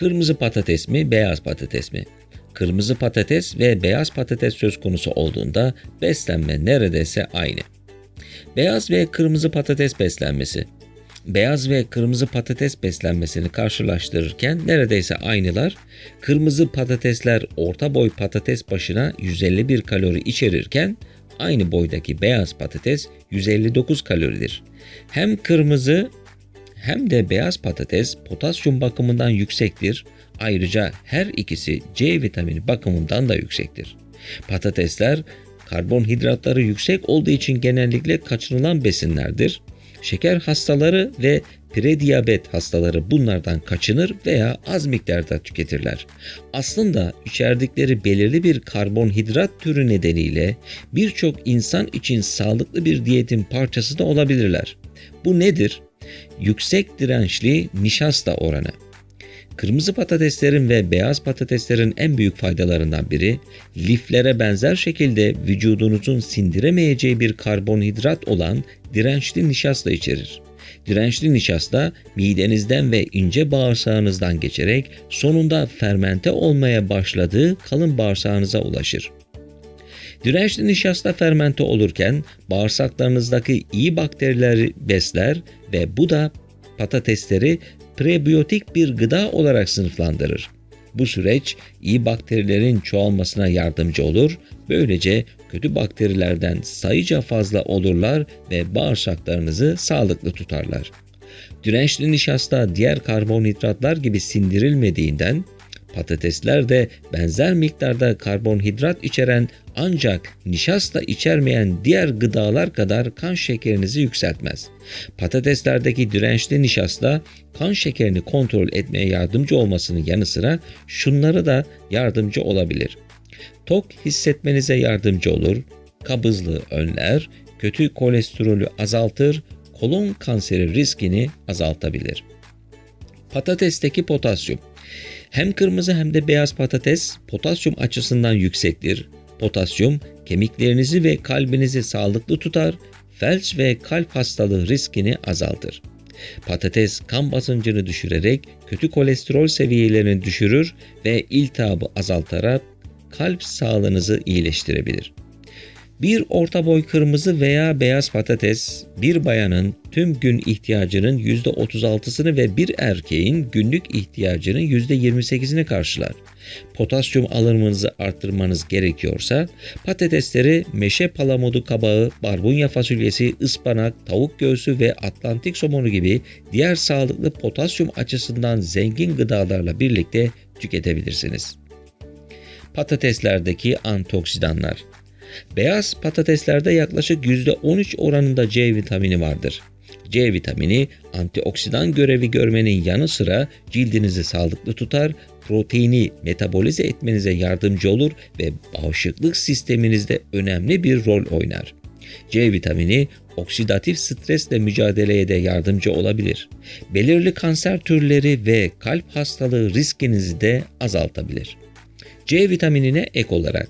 Kırmızı patates mi, beyaz patates mi? Kırmızı patates ve beyaz patates söz konusu olduğunda beslenme neredeyse aynı. Beyaz ve kırmızı patates beslenmesi. Beyaz ve kırmızı patates beslenmesini karşılaştırırken neredeyse aynılar. Kırmızı patatesler orta boy patates başına 151 kalori içerirken aynı boydaki beyaz patates 159 kaloridir. Hem kırmızı hem de beyaz patates potasyum bakımından yüksektir. Ayrıca her ikisi C vitamini bakımından da yüksektir. Patatesler karbonhidratları yüksek olduğu için genellikle kaçınılan besinlerdir. Şeker hastaları ve prediyabet hastaları bunlardan kaçınır veya az miktarda tüketirler. Aslında içerdikleri belirli bir karbonhidrat türü nedeniyle birçok insan için sağlıklı bir diyetin parçası da olabilirler. Bu nedir? Yüksek dirençli nişasta oranı. Kırmızı patateslerin ve beyaz patateslerin en büyük faydalarından biri liflere benzer şekilde vücudunuzun sindiremeyeceği bir karbonhidrat olan dirençli nişasta içerir. Dirençli nişasta midenizden ve ince bağırsağınızdan geçerek sonunda fermente olmaya başladığı kalın bağırsağınıza ulaşır. Dirençli nişasta fermente olurken bağırsaklarınızdaki iyi bakterileri besler ve bu da patatesleri prebiyotik bir gıda olarak sınıflandırır. Bu süreç iyi bakterilerin çoğalmasına yardımcı olur. Böylece kötü bakterilerden sayıca fazla olurlar ve bağırsaklarınızı sağlıklı tutarlar. Dirençli nişasta diğer karbonhidratlar gibi sindirilmediğinden patatesler de benzer miktarda karbonhidrat içeren ancak nişasta içermeyen diğer gıdalar kadar kan şekerinizi yükseltmez. Patateslerdeki dirençli nişasta kan şekerini kontrol etmeye yardımcı olmasının yanı sıra şunları da yardımcı olabilir. Tok hissetmenize yardımcı olur, kabızlığı önler, kötü kolesterolü azaltır, kolon kanseri riskini azaltabilir. Patatesteki potasyum hem kırmızı hem de beyaz patates potasyum açısından yüksektir. Potasyum kemiklerinizi ve kalbinizi sağlıklı tutar, felç ve kalp hastalığı riskini azaltır. Patates kan basıncını düşürerek kötü kolesterol seviyelerini düşürür ve iltihabı azaltarak kalp sağlığınızı iyileştirebilir. Bir orta boy kırmızı veya beyaz patates bir bayanın tüm gün ihtiyacının %36'sını ve bir erkeğin günlük ihtiyacının %28'ini karşılar. Potasyum alımınızı arttırmanız gerekiyorsa patatesleri meşe palamudu kabağı, barbunya fasulyesi, ıspanak, tavuk göğsü ve atlantik somonu gibi diğer sağlıklı potasyum açısından zengin gıdalarla birlikte tüketebilirsiniz. Patateslerdeki antioksidanlar Beyaz patateslerde yaklaşık %13 oranında C vitamini vardır. C vitamini antioksidan görevi görmenin yanı sıra cildinizi sağlıklı tutar, proteini metabolize etmenize yardımcı olur ve bağışıklık sisteminizde önemli bir rol oynar. C vitamini oksidatif stresle mücadeleye de yardımcı olabilir. Belirli kanser türleri ve kalp hastalığı riskinizi de azaltabilir. C vitaminine ek olarak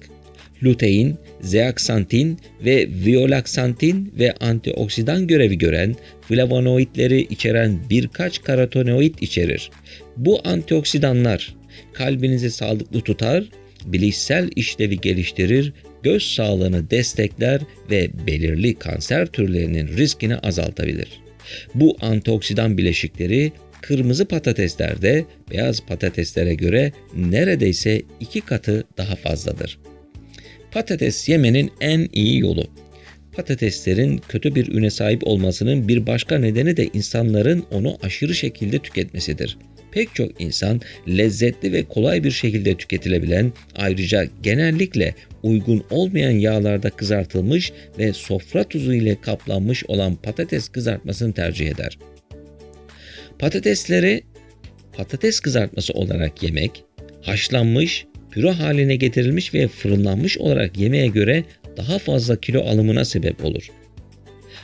lutein, zeaksantin ve violaksantin ve antioksidan görevi gören flavonoidleri içeren birkaç karotenoid içerir. Bu antioksidanlar kalbinizi sağlıklı tutar, bilişsel işlevi geliştirir, göz sağlığını destekler ve belirli kanser türlerinin riskini azaltabilir. Bu antioksidan bileşikleri kırmızı patateslerde beyaz patateslere göre neredeyse iki katı daha fazladır. Patates yemenin en iyi yolu. Patateslerin kötü bir üne sahip olmasının bir başka nedeni de insanların onu aşırı şekilde tüketmesidir. Pek çok insan lezzetli ve kolay bir şekilde tüketilebilen, ayrıca genellikle uygun olmayan yağlarda kızartılmış ve sofra tuzu ile kaplanmış olan patates kızartmasını tercih eder. Patatesleri patates kızartması olarak yemek, haşlanmış püre haline getirilmiş ve fırınlanmış olarak yemeğe göre daha fazla kilo alımına sebep olur.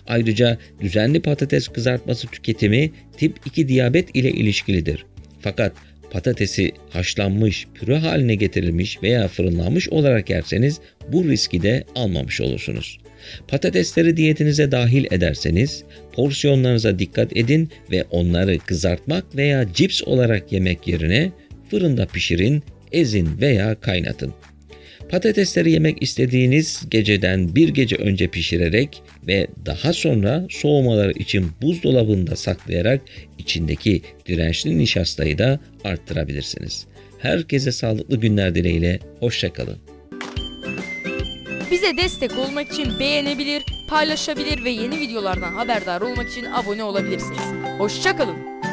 Ayrıca düzenli patates kızartması tüketimi tip 2 diyabet ile ilişkilidir. Fakat patatesi haşlanmış, püre haline getirilmiş veya fırınlanmış olarak yerseniz bu riski de almamış olursunuz. Patatesleri diyetinize dahil ederseniz porsiyonlarınıza dikkat edin ve onları kızartmak veya cips olarak yemek yerine fırında pişirin, ezin veya kaynatın. Patatesleri yemek istediğiniz geceden bir gece önce pişirerek ve daha sonra soğumaları için buzdolabında saklayarak içindeki dirençli nişastayı da arttırabilirsiniz. Herkese sağlıklı günler dileğiyle, hoşçakalın. Bize destek olmak için beğenebilir, paylaşabilir ve yeni videolardan haberdar olmak için abone olabilirsiniz. Hoşçakalın.